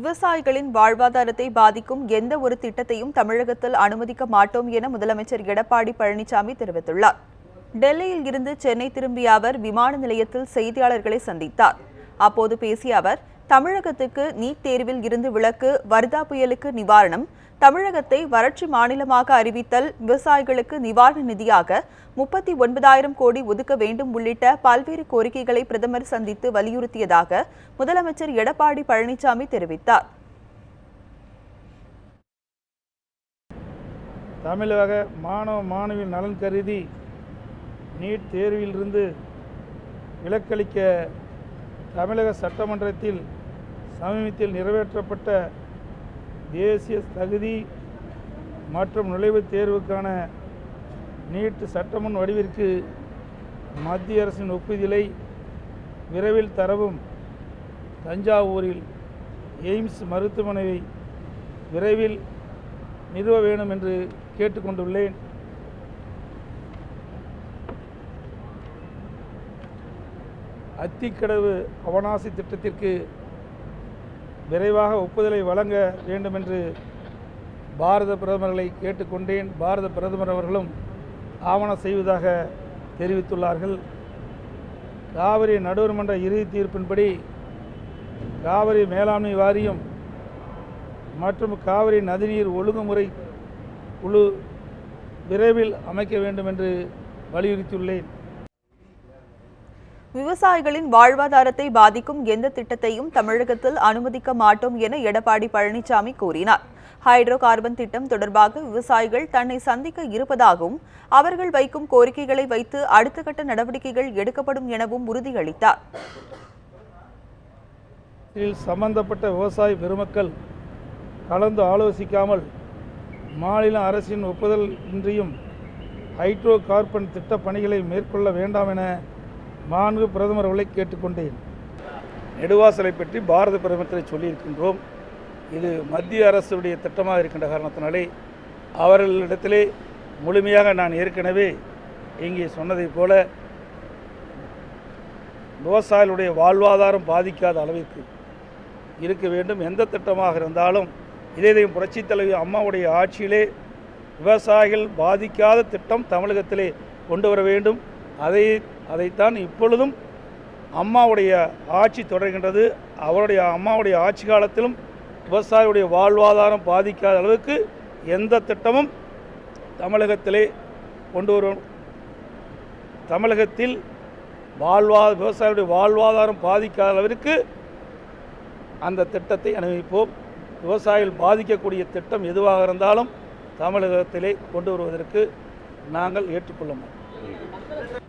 விவசாயிகளின் வாழ்வாதாரத்தை பாதிக்கும் எந்த ஒரு திட்டத்தையும் தமிழகத்தில் அனுமதிக்க மாட்டோம் என முதலமைச்சர் எடப்பாடி பழனிசாமி தெரிவித்துள்ளார். டெல்லியில் இருந்து சென்னை திரும்பிய அவர் விமான நிலையத்தில் செய்தியாளர்களை சந்தித்தார். அப்போது பேசிய அவர் தமிழகத்துக்கு நீட் தேர்வில் இருந்து விலக்கு வர்தா புயலுக்கு நிவாரணம் தமிழகத்தை வறட்சி மாநிலமாக அறிவித்தல் விவசாயிகளுக்கு நிவாரண நிதியாக முப்பத்தி ஒன்பதாயிரம் கோடி ஒதுக்க வேண்டும் உள்ளிட்ட பல்வேறு கோரிக்கைகளை பிரதமர் சந்தித்து வலியுறுத்தியதாக முதலமைச்சர் எடப்பாடி பழனிசாமி தெரிவித்தார். தமிழக மாணவ மாணவி நலன் கருதி நீட் தேர்விலிருந்து விலக்களிக்க தமிழக சட்டமன்றத்தில் சமீபத்தில் நிறைவேற்றப்பட்ட தேசிய தகுதி மற்றும் நுழைவுத் தேர்வுக்கான நீட் சட்டமுன் வடிவிற்கு மத்திய அரசின் ஒப்புதலை விரைவில் தரவும். தஞ்சாவூரில் எய்ம்ஸ் மருத்துவமனையை விரைவில் நிறுவ வேண்டும் என்று கேட்டுக்கொண்டுள்ளேன். அத்திக்கடவு அவனாசி திட்டத்திற்கு விரைவாக ஒப்புதலை வழங்க வேண்டும் என்று பாரத பிரதமர்களை கேட்டுக்கொண்டேன். பாரத பிரதமர் அவர்களும் ஆவணம் செய்வதாக தெரிவித்துள்ளார்கள். காவிரி நடுவர் மன்ற இறுதி தீர்ப்பின்படி காவிரி மேலாண்மை வாரியம் மற்றும் காவிரி நதிநீர் ஒழுங்குமுறை குழு விரைவில் அமைக்க வேண்டும் என்று வலியுறுத்தியுள்ளேன். விவசாயிகளின் வாழ்வாதாரத்தை பாதிக்கும் எந்த திட்டத்தையும் தமிழகத்தில் அனுமதிக்க மாட்டோம் என எடப்பாடி பழனிசாமி கூறினார். ஹைட்ரோ கார்பன் திட்டம் தொடர்பாக விவசாயிகள் தன்னை சந்திக்க இருப்பதாகவும் அவர்கள் வைக்கும் கோரிக்கைகளை வைத்து அடுத்த கட்ட நடவடிக்கைகள் எடுக்கப்படும் எனவும் உறுதியளித்தார். இதில் சம்பந்தப்பட்ட விவசாய பெருமக்கள் கலந்து ஆலோசிக்காமல் மாநில அரசின் ஒப்புதல் இன்றியும் ஹைட்ரோ கார்பன் திட்ட பணிகளை மேற்கொள்ள வேண்டாம் என மாண்பு பிரதமர் அவர்களை கேட்டுக்கொண்டேன். நெடுவாசலை பற்றி பாரத பிரதமரை சொல்லியிருக்கின்றோம். இது மத்திய அரசுடைய திட்டமாக இருக்கின்ற காரணத்தினாலே அவர்களிடத்திலே முழுமையாக நான் ஏற்கனவே இங்கே சொன்னதைப் போல விவசாயிகளுடைய வாழ்வாதாரம் பாதிக்காத அளவிற்கு இருக்க வேண்டும். எந்த திட்டமாக இருந்தாலும் இதயம் புரட்சித் தலைவி அம்மாவுடைய ஆட்சியிலே விவசாயிகள் பாதிக்காத திட்டம் தமிழகத்திலே கொண்டு வர வேண்டும். அதை அதைத்தான் இப்பொழுதும் அம்மாவுடைய ஆட்சி தொடர்கின்றது. அவருடைய அம்மாவுடைய ஆட்சி காலத்திலும் விவசாயியுடைய வாழ்வாதாரம் பாதிக்காத அளவுக்கு எந்த திட்டமும் தமிழகத்திலே கொண்டு வரும் தமிழகத்தில் வாழ்வா விவசாயியுடைய வாழ்வாதாரம் பாதிக்காத அளவிற்கு அந்த திட்டத்தை அனுபவிப்போம். விவசாயிகள் பாதிக்கக்கூடிய திட்டம் எதுவாக இருந்தாலும் தமிழகத்திலே கொண்டு வருவதற்கு நாங்கள் ஏற்றுக்கொள்ள மாட்டோம்.